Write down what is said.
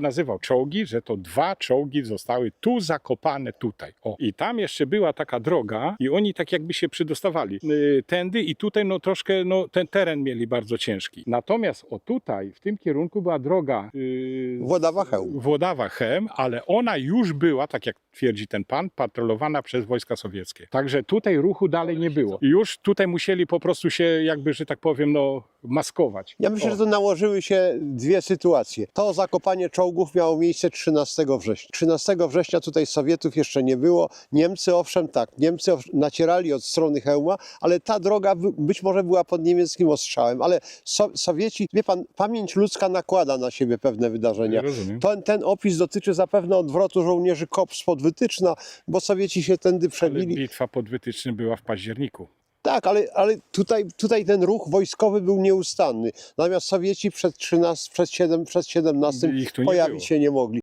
nazywał czołgi, że to dwa czołgi zostały tu zakopane tutaj. O. I tam jeszcze była taka droga i oni tak jakby się przydostawali y, tędy i tutaj no troszkę no, ten teren mieli bardzo ciężki. Natomiast o tutaj, w tym kierunku była droga y, Włodawa-Chełm. Włodawa-Chem, ale ona już była, tak jak twierdzi ten pan, patrolowana przez wojska sowieckie. Także tutaj ruchu dalej nie było. I już tutaj musieli po prostu się jakby, że tak powiem, no maskować. Ja myślę, O. że to nałożyły się dwie sytuacje. To zakopanie czołgów miało miejsce 13 września. 13 września tutaj Sowietów jeszcze nie było. Niemcy owszem tak, Niemcy nacierali od strony Chełma, ale ta droga być może była pod niemieckim ostrzałem, ale so Sowieci, wie pan, pamięć ludzka nakłada na siebie pewne wydarzenia. Rozumiem. Ten, ten opis dotyczy zapewne odwrotu żołnierzy KOP spod Wytyczna, bo Sowieci się tędy Ale przebili. bitwa pod Wytycznym była w październiku. Tak, ale, ale tutaj, tutaj ten ruch wojskowy był nieustanny. Natomiast Sowieci przed 13, przed 7, przed 17 Ich tu nie pojawić było. się nie mogli.